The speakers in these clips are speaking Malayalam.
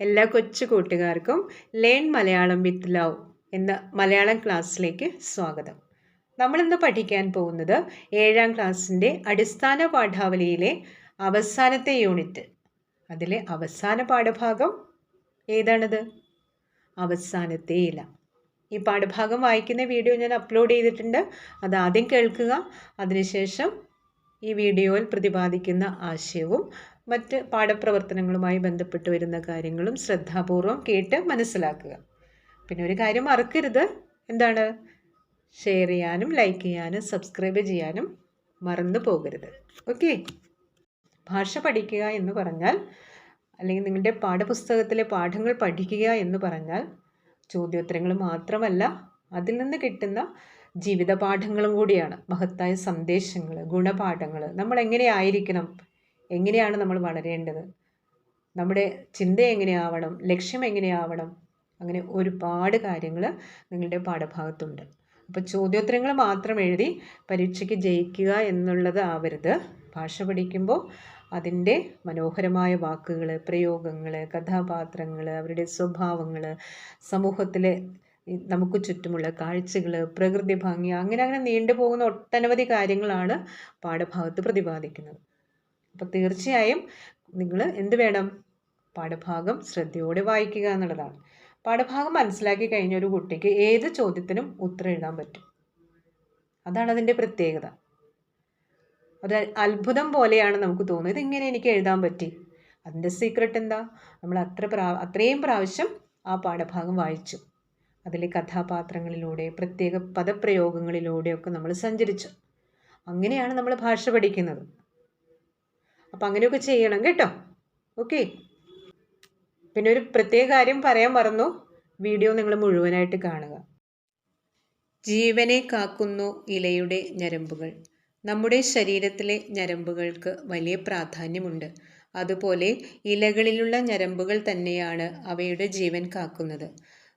എല്ലാ കൊച്ചു കൂട്ടുകാർക്കും ലേൺ മലയാളം വിത്ത് ലവ് എന്ന മലയാളം ക്ലാസ്സിലേക്ക് സ്വാഗതം. നമ്മളിന്ന് പഠിക്കാൻ പോകുന്നത് ഏഴാം ക്ലാസ്സിന്റെ അടിസ്ഥാന പാഠാവലിയിലെ അവസാനത്തെ യൂണിറ്റ് അതിലെ അവസാന പാഠഭാഗം ഏതാണത്? അവസാനത്തെ ഇല. ഈ പാഠഭാഗം വായിക്കുന്ന വീഡിയോ ഞാൻ അപ്ലോഡ് ചെയ്തിട്ടുണ്ട്. അത് ആദ്യം കേൾക്കുക. അതിനുശേഷം ഈ വീഡിയോയിൽ പ്രതിപാദിക്കുന്ന ആശയവും മറ്റ് പാഠപ്രവർത്തനങ്ങളുമായി ബന്ധപ്പെട്ട് വരുന്ന കാര്യങ്ങളും ശ്രദ്ധാപൂർവം കേട്ട് മനസ്സിലാക്കുക. പിന്നെ ഒരു കാര്യം മറക്കരുത്. എന്താണ്? ഷെയർ ചെയ്യാനും ലൈക്ക് ചെയ്യാനും സബ്സ്ക്രൈബ് ചെയ്യാനും മറന്നു പോകരുത്. ഓക്കെ ഭാഷ പഠിക്കുക എന്ന് പറഞ്ഞാൽ അല്ലെങ്കിൽ നിങ്ങളുടെ പാഠപുസ്തകത്തിലെ പാഠങ്ങൾ പഠിക്കുക എന്ന് പറഞ്ഞാൽ ചോദ്യോത്തരങ്ങൾ മാത്രമല്ല അതിൽ നിന്ന് കിട്ടുന്ന ജീവിത പാഠങ്ങളും കൂടിയാണ്. മഹത്തായ സന്ദേശങ്ങൾ ഗുണപാഠങ്ങൾ. നമ്മൾ എങ്ങനെയായിരിക്കണം എങ്ങനെയാണ് നമ്മൾ വളരേണ്ടത്? നമ്മുടെ ചിന്ത എങ്ങനെയാവണം? ലക്ഷ്യം എങ്ങനെയാവണം? അങ്ങനെ ഒരുപാട് കാര്യങ്ങൾ നിങ്ങളുടെ പാഠഭാഗത്തുണ്ട്. അപ്പോൾ ചോദ്യോത്തരങ്ങൾ മാത്രം എഴുതി പരീക്ഷയ്ക്ക് ജയിക്കുക എന്നുള്ളത് ആവരുത്. ഭാഷ പഠിക്കുമ്പോൾ അതിന്റെ മനോഹരമായ വാക്കുകൾ പ്രയോഗങ്ങൾ കഥാപാത്രങ്ങൾ അവരുടെ സ്വഭാവങ്ങൾ സമൂഹത്തിലെ നമുക്ക് ചുറ്റുമുള്ള കാഴ്ചകൾ പ്രകൃതി ഭംഗി അങ്ങനെ അങ്ങനെ നീണ്ടുപോകുന്ന ഒട്ടനവധി കാര്യങ്ങളാണ് പാഠഭാഗത്ത് പ്രതിപാദിക്കുന്നത്. അപ്പോൾ തീർച്ചയായും നിങ്ങൾ എന്ത് വേണം? പാഠഭാഗം ശ്രദ്ധയോടെ വായിക്കുക എന്നുള്ളതാണ്. പാഠഭാഗം മനസ്സിലാക്കി കഴിഞ്ഞ ഒരു കുട്ടിക്ക് ഏത് ചോദ്യത്തിനും ഉത്തരം എഴുതാൻ പറ്റും. അതാണ് അതിന്റെ പ്രത്യേകത. ഒരു അത്ഭുതം പോലെയാണ് നമുക്ക് തോന്നുന്നത്. ഇതിങ്ങനെ എനിക്ക് എഴുതാൻ പറ്റി? അതിന്റെ സീക്രട്ട് എന്താ? നമ്മൾ അത്ര പ്രാ അത്രയും പ്രാവശ്യം ആ പാഠഭാഗം വായിച്ചു. അതിലെ കഥാപാത്രങ്ങളിലൂടെ പ്രത്യേക പദപ്രയോഗങ്ങളിലൂടെയൊക്കെ നമ്മൾ സഞ്ചരിച്ചു. അങ്ങനെയാണ് നമ്മൾ ഭാഷ പഠിക്കുന്നത്. അപ്പം അങ്ങനെയൊക്കെ ചെയ്യണം കേട്ടോ. ഓക്കെ പിന്നെ ഒരു പ്രത്യേക കാര്യം പറയാൻ മറന്നു. വീഡിയോ നിങ്ങൾ മുഴുവനായിട്ട് കാണുക. ജീവനെ കാക്കുന്നു ഇലയുടെ ഞരമ്പുകൾ. നമ്മുടെ ശരീരത്തിലെ ഞരമ്പുകൾക്ക് വലിയ പ്രാധാന്യമുണ്ട്. അതുപോലെ ഇലകളിലുള്ള ഞരമ്പുകൾ തന്നെയാണ് അവയുടെ ജീവൻ കാക്കുന്നത്.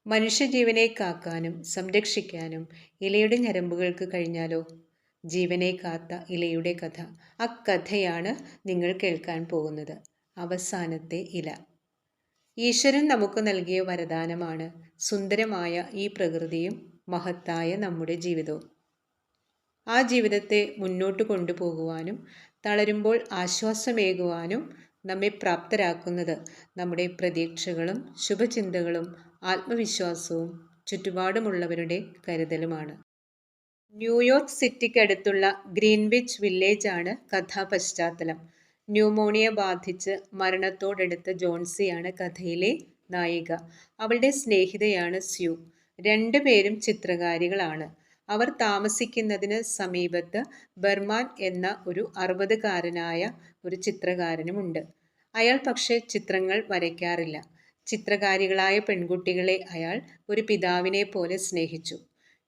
മനുഷ്യജീവനെ കാക്കാനും സംരക്ഷിക്കാനും ഇലയുടെ ഞരമ്പുകൾക്ക് കഴിഞ്ഞാലോ? ജീവനെ കാത്ത ഇലയുടെ കഥ. ആ കഥയാണ് നിങ്ങൾ കേൾക്കാൻ പോകുന്നത്. അവസാനത്തെ ഇല. ഈശ്വരൻ നമുക്ക് നൽകിയ വരദാനമാണ് സുന്ദരമായ ഈ പ്രകൃതിയും മഹത്തായ നമ്മുടെ ജീവിതവും. ആ ജീവിതത്തെ മുന്നോട്ട് കൊണ്ടുപോകുവാനും തളരുമ്പോൾ ആശ്വാസമേകുവാനും നമ്മെ പ്രാപ്തരാക്കുന്നത് നമ്മുടെ പ്രതീക്ഷകളും ശുഭചിന്തകളും ആത്മവിശ്വാസവും ചുറ്റുപാടുമുള്ളവരുടെ കരുതലുമാണ്. ന്യൂയോർക്ക് സിറ്റിക്കടുത്തുള്ള ഗ്രീൻവിച്ച് വില്ലേജാണ് കഥാപശ്ചാത്തലം. ന്യൂമോണിയ ബാധിച്ച് മരണത്തോടടുത്ത ജോൺസിയാണ് കഥയിലെ നായിക. അവളുടെ സ്നേഹിതയാണ് സ്യൂ. രണ്ടുപേരും ചിത്രകാരികളാണ്. അവർ താമസിക്കുന്നതിന് സമീപത്ത് ബർമാൻ എന്ന ഒരു അറുപതുകാരനായ ഒരു ചിത്രകാരനുമുണ്ട്. അയാൾ പക്ഷേ ചിത്രങ്ങൾ വരയ്ക്കാറില്ല. ചിത്രകാരികളായ പെൺകുട്ടികളെ അയാൾ ഒരു പിതാവിനെ പോലെ സ്നേഹിച്ചു.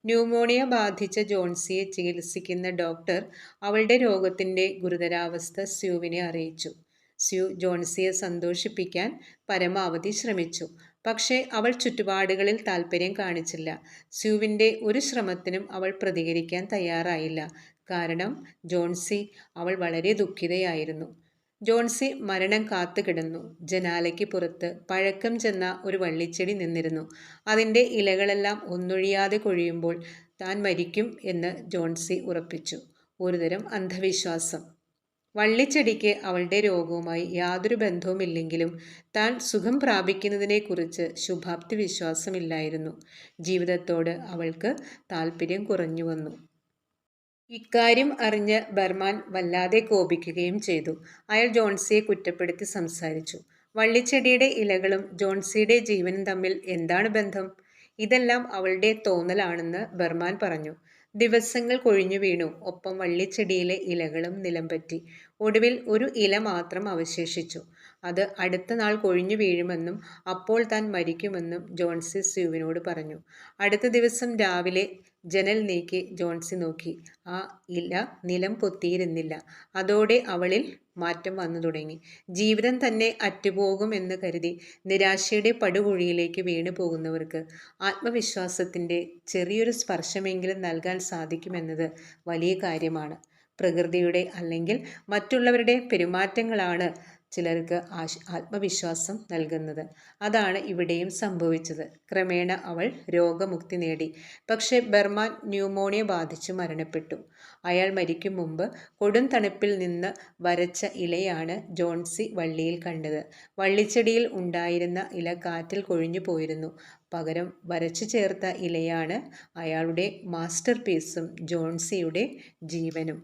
ന്യൂമോണിയ ബാധിച്ച ജോൺസിയെ ചികിത്സിക്കുന്ന ഡോക്ടർ അവളുടെ രോഗത്തിന്റെ ഗുരുതരാവസ്ഥ സ്യൂവിനെ അറിയിച്ചു. സ്യൂ ജോൺസിയെ സന്തോഷിപ്പിക്കാൻ പരമാവധി ശ്രമിച്ചു. പക്ഷേ അവൾ ചുറ്റുപാടുകളിൽ താല്പര്യം കാണിച്ചില്ല. സ്യൂവിന്റെ ഒരു ശ്രമത്തിനും അവൾ പ്രതികരിക്കാൻ തയ്യാറായില്ല. കാരണം ജോൺസി അവൾ വളരെ ദുഃഖിതയായിരുന്നു. ജോൺസി മരണം കാത്തുകിടന്നു ജനാലയ്ക്ക് പുറത്ത് പഴക്കം ചെന്ന ഒരു വള്ളിച്ചെടി നിന്നിരുന്നു. അതിന്റെ ഇലകളെല്ലാം ഒന്നൊഴിയാതെ കൊഴിയുമ്പോൾ താൻ മരിക്കും എന്ന് ജോൺസി ഉറപ്പിച്ചു. ഒരുതരം അന്ധവിശ്വാസം. വള്ളിച്ചെടിക്ക് അവളുടെ രോഗവുമായി യാതൊരു ബന്ധവുമില്ലെങ്കിലും താൻ സുഖം പ്രാപിക്കുന്നതിനെക്കുറിച്ച് ശുഭാപ്തി വിശ്വാസമില്ലായിരുന്നു ജീവിതത്തോട് അവൾക്ക് താല്പര്യം കുറഞ്ഞു വന്നു. ഇക്കാര്യം അറിഞ്ഞ് ബർമാൻ വല്ലാതെ കോപിക്കുകയും ചെയ്തു. അയാൾ ജോൺസിയെ കുറ്റപ്പെടുത്തി സംസാരിച്ചു. വള്ളിച്ചെടിയുടെ ഇലകളും ജോൺസിയുടെ ജീവനും തമ്മിൽ എന്താണ് ബന്ധം? ഇതെല്ലാം അവളുടെ തോന്നലാണെന്ന് ബർമാൻ പറഞ്ഞു. ദിവസങ്ങൾ കൊഴിഞ്ഞു വീണു. ഒപ്പം വള്ളിച്ചെടിയിലെ ഇലകളും നിലംപറ്റി. ഒടുവിൽ ഒരു ഇല മാത്രം അവശേഷിച്ചു. അത് അടുത്ത നാൾ കൊഴിഞ്ഞു വീഴുമെന്നും അപ്പോൾ താൻ മരിക്കുമെന്നും ജോൺസി സ്യൂവിനോട് പറഞ്ഞു. അടുത്ത ദിവസം രാവിലെ ജനൽ നീക്കി ജോൺസി നോക്കി. ആ ഇല നിലം പൊത്തിയിരുന്നില്ല. അതോടെ അവളിൽ മാറ്റം വന്നു തുടങ്ങി. ജീവിതം തന്നെ അറ്റുപോകും എന്ന് കരുതി നിരാശയുടെ പടുകുഴിയിലേക്ക് വീണു പോകുന്നവർക്ക് ആത്മവിശ്വാസത്തിന്റെ ചെറിയൊരു സ്പർശമെങ്കിലും നൽകാൻ സാധിക്കുമെന്നത് വലിയ കാര്യമാണ്. പ്രകൃതിയുടെ അല്ലെങ്കിൽ മറ്റുള്ളവരുടെ പെരുമാറ്റങ്ങളാണ് ചിലർക്ക് ആശ് ആത്മവിശ്വാസം നൽകുന്നത്. അതാണ് ഇവിടെയും സംഭവിച്ചത്. ക്രമേണ അവൾ രോഗമുക്തി നേടി. പക്ഷേ ബർമാൻ ന്യൂമോണിയ ബാധിച്ച് മരണപ്പെട്ടു. അയാൾ മരിക്കും മുമ്പ് കൊടും തണുപ്പിൽ നിന്ന് വരച്ച ഇലയാണ് ജോൺസി വള്ളിയിൽ കണ്ടത്. വള്ളിച്ചെടിയിൽ ഉണ്ടായിരുന്ന ഇല കാറ്റിൽ കൊഴിഞ്ഞു പോയിരുന്നു. പകരം വരച്ചു ചേർത്ത ഇലയാണ് അയാളുടെ മാസ്റ്റർ പീസും ജോൺസിയുടെ ജീവനും.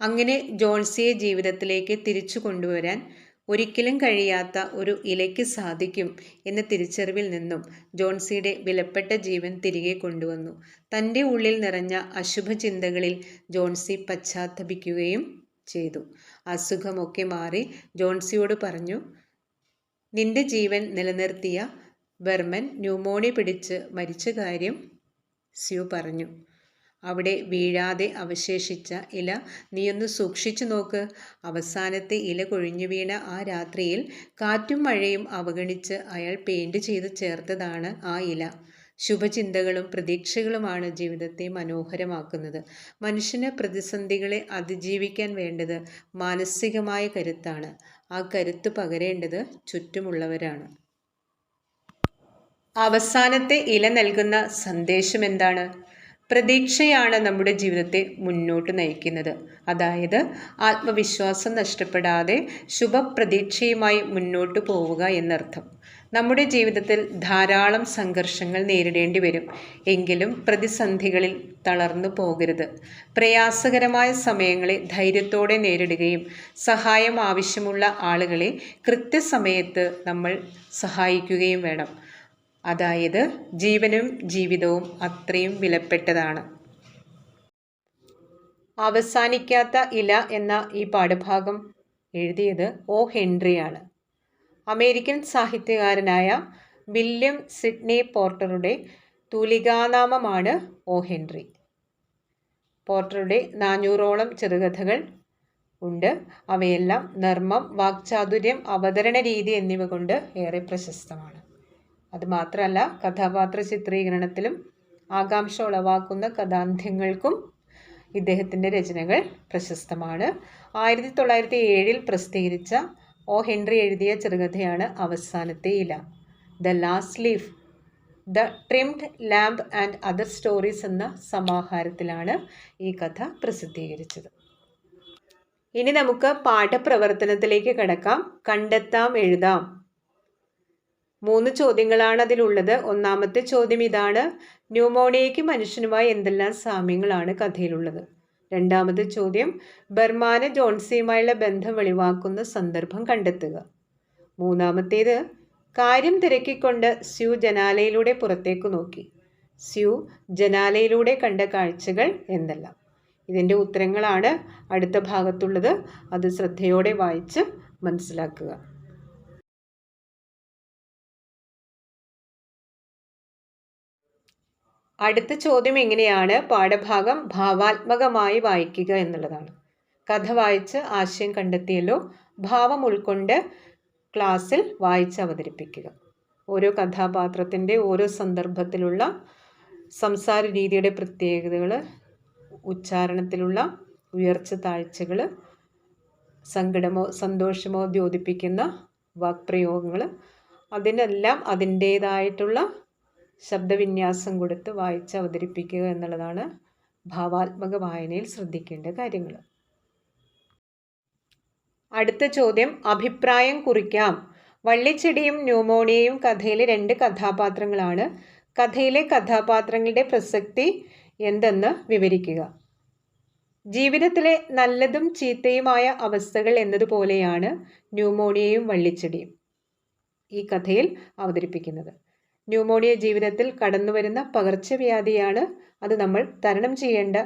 അങ്ങനെ ജോൺസിയെ ജീവിതത്തിലേക്ക് തിരിച്ചു കൊണ്ടുവരാൻ ഒരിക്കലും കഴിയാത്ത ഒരു ഇലയ്ക്ക് സാധിക്കും എന്ന തിരിച്ചറിവിൽ നിന്നും ജോൺസിയുടെ വിലപ്പെട്ട ജീവൻ തിരികെ കൊണ്ടുവന്നു. തന്റെ ഉള്ളിൽ നിറഞ്ഞ അശുഭചിന്തകളിൽ ജോൺസി പശ്ചാത്തപിക്കുകയും ചെയ്തു. അസുഖമൊക്കെ മാറി ജോൺസിയോട് പറഞ്ഞു നിന്റെ ജീവൻ നിലനിർത്തിയ ബർമൻ ന്യൂമോണിയ പിടിച്ച് മരിച്ച കാര്യം സ്യു പറഞ്ഞു. അവിടെ വീഴാതെ അവശേഷിച്ച ഇല നീയൊന്ന് സൂക്ഷിച്ചു നോക്ക്. അവസാനത്തെ ഇല കൊഴിഞ്ഞു വീണ ആ രാത്രിയിൽ കാറ്റും മഴയും അവഗണിച്ച് അയാൾ പെയിന്റ് ചെയ്ത് ചേർത്തതാണ് ആ ഇല. ശുഭചിന്തകളും പ്രതീക്ഷകളുമാണ് ജീവിതത്തെ മനോഹരമാക്കുന്നത്. മനുഷ്യന് പ്രതിസന്ധികളെ അതിജീവിക്കാൻ വേണ്ടത് മാനസികമായ കരുത്താണ്. ആ കരുത്ത് പകരേണ്ടത് ചുറ്റുമുള്ളവരാണ്. അവസാനത്തെ ഇല നൽകുന്ന സന്ദേശം എന്താണ് പ്രതീക്ഷയാണ് നമ്മുടെ ജീവിതത്തെ മുന്നോട്ട് നയിക്കുന്നത്. അതായത് ആത്മവിശ്വാസം നഷ്ടപ്പെടാതെ ശുഭപ്രതീക്ഷയുമായി മുന്നോട്ട് പോവുക എന്നർത്ഥം. നമ്മുടെ ജീവിതത്തിൽ ധാരാളം സംഘർഷങ്ങൾ നേരിടേണ്ടി വരും. എങ്കിലും പ്രതിസന്ധികളിൽ തളർന്നു പോകരുത്. പ്രയാസകരമായ സമയങ്ങളെ ധൈര്യത്തോടെ നേരിടുകയും സഹായം ആവശ്യമുള്ള ആളുകളെ കൃത്യസമയത്ത് നമ്മൾ സഹായിക്കുകയും വേണം. അതായത് ജീവനും ജീവിതവും അത്രയും വിലപ്പെട്ടതാണ്. അവസാനിക്കാത്ത ഇല എന്ന ഈ പാഠഭാഗം എഴുതിയത് ഒ. ഹെൻറിയാണ്. അമേരിക്കൻ സാഹിത്യകാരനായ വില്യം സിഡ്നി പോർട്ടറുടെ തൂലികാനാമമാണ് ഒ. ഹെൻറി. പോർട്ടറുടെ നാനൂറോളം ചെറുകഥകൾ ഉണ്ട്. അവയെല്ലാം നർമ്മം വാക്ചാതുര്യം അവതരണ രീതി എന്നിവ കൊണ്ട് ഏറെ പ്രശസ്തമാണ്. അതുമാത്രമല്ല കഥാപാത്ര ചിത്രീകരണത്തിലും ആകാംക്ഷ ഉളവാക്കുന്ന കഥാന്ത്യങ്ങൾക്കും ഇദ്ദേഹത്തിന്റെ രചനകൾ പ്രശസ്തമാണ്. ആയിരത്തി തൊള്ളായിരത്തി ഏഴിൽ പ്രസിദ്ധീകരിച്ച ഒ. ഹെൻറി എഴുതിയ ചെറുകഥയാണ് അവസാനത്തെ ഇല. The last leaf the trimmed lamp and other stories എന്ന സമാഹാരത്തിലാണ് ഈ കഥ പ്രസിദ്ധീകരിച്ചത്. ഇനി നമുക്ക് പാഠപ്രവർത്തനത്തിലേക്ക് കടക്കാം. കണ്ടെത്താം എഴുതാം. മൂന്ന് ചോദ്യങ്ങളാണ് അതിലുള്ളത് ഒന്നാമത്തെ ചോദ്യം ഇതാണ് ന്യൂമോണിയയ്ക്ക് മനുഷ്യനുമായി എന്തെല്ലാം സാമ്യങ്ങളാണ്? കഥയിലുള്ളത്. രണ്ടാമത്തെ ചോദ്യം ബർമാന ജോൺസിയുമായുള്ള ബന്ധം വെളിവാക്കുന്ന സന്ദർഭം കണ്ടെത്തുക. മൂന്നാമത്തേത് കാര്യം തിരക്കിക്കൊണ്ട് സ്യൂ ജനാലയിലൂടെ പുറത്തേക്ക് നോക്കി. സ്യൂ ജനാലയിലൂടെ കണ്ട കാഴ്ചകൾ എന്തെല്ലാം. ഇതിന്റെ ഉത്തരങ്ങളാണ് അടുത്ത ഭാഗത്തുള്ളത്. അത് ശ്രദ്ധയോടെ വായിച്ച് മനസ്സിലാക്കുക. അടുത്ത ചോദ്യം എങ്ങനെയാണ് പാഠഭാഗം ഭാവാത്മകമായി വായിക്കുക എന്നുള്ളതാണ്. കഥ വായിച്ച് ആശയം കണ്ടെത്തിയല്ലോ. ഭാവം ഉൾക്കൊണ്ട് ക്ലാസ്സിൽ വായിച്ച് അവതരിപ്പിക്കുക. ഓരോ കഥാപാത്രത്തിന്റെ ഓരോ സന്ദർഭത്തിലുള്ള സംസാര രീതിയുടെ പ്രത്യേകതകൾ ഉച്ചാരണത്തിലുള്ള ഉയർച്ച താഴ്ചകൾ സങ്കടമോ സന്തോഷമോ ദ്യോതിപ്പിക്കുന്ന വാക്പ്രയോഗങ്ങൾ അതിനെല്ലാം അതിന്റേതായിട്ടുള്ള ശബ്ദവിന്യാസം കൊടുത്ത് വായിച്ച് അവതരിപ്പിക്കുക എന്നുള്ളതാണ് ഭാവാത്മക വായനയിൽ ശ്രദ്ധിക്കേണ്ട കാര്യങ്ങൾ. അടുത്ത ചോദ്യം അഭിപ്രായം കുറിക്കാം. വള്ളിച്ചെടിയും ന്യൂമോണിയയും കഥയിലെ രണ്ട് കഥാപാത്രങ്ങളാണ്. കഥയിലെ കഥാപാത്രങ്ങളുടെ പ്രസക്തി എന്തെന്ന് വിവരിക്കുക. ജീവിതത്തിലെ നല്ലതും ചീത്തയുമായ അവസ്ഥകൾ എന്നതുപോലെയാണ് ന്യൂമോണിയയും വള്ളിച്ചെടിയും ഈ കഥയിൽ അവതരിപ്പിക്കുന്നത്. ന്യൂമോണിയ ജീവിതത്തിൽ കടന്നുവരുന്ന പകർച്ചവ്യാധിയാണ് അത് നമ്മൾ തരണം ചെയ്യേണ്ട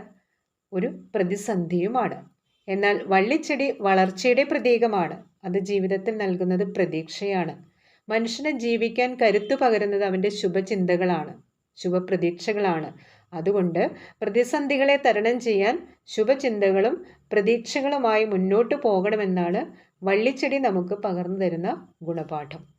ഒരു പ്രതിസന്ധിയുമാണ്. എന്നാൽ വള്ളിച്ചെടി വളർച്ചയുടെ പ്രതീകമാണ്. അത് ജീവിതത്തിൽ നൽകുന്നത് പ്രതീക്ഷയാണ്. മനുഷ്യനെ ജീവിക്കാൻ കരുത്തു പകരുന്നത് അവന്റെ ശുഭചിന്തകളാണ് ശുഭപ്രതീക്ഷകളാണ്. അതുകൊണ്ട് പ്രതിസന്ധികളെ തരണം ചെയ്യാൻ ശുഭചിന്തകളും പ്രതീക്ഷകളുമായി മുന്നോട്ട് പോകണമെന്നാണ് വള്ളിച്ചെടി നമുക്ക് പകർന്നു തരുന്ന ഗുണപാഠം.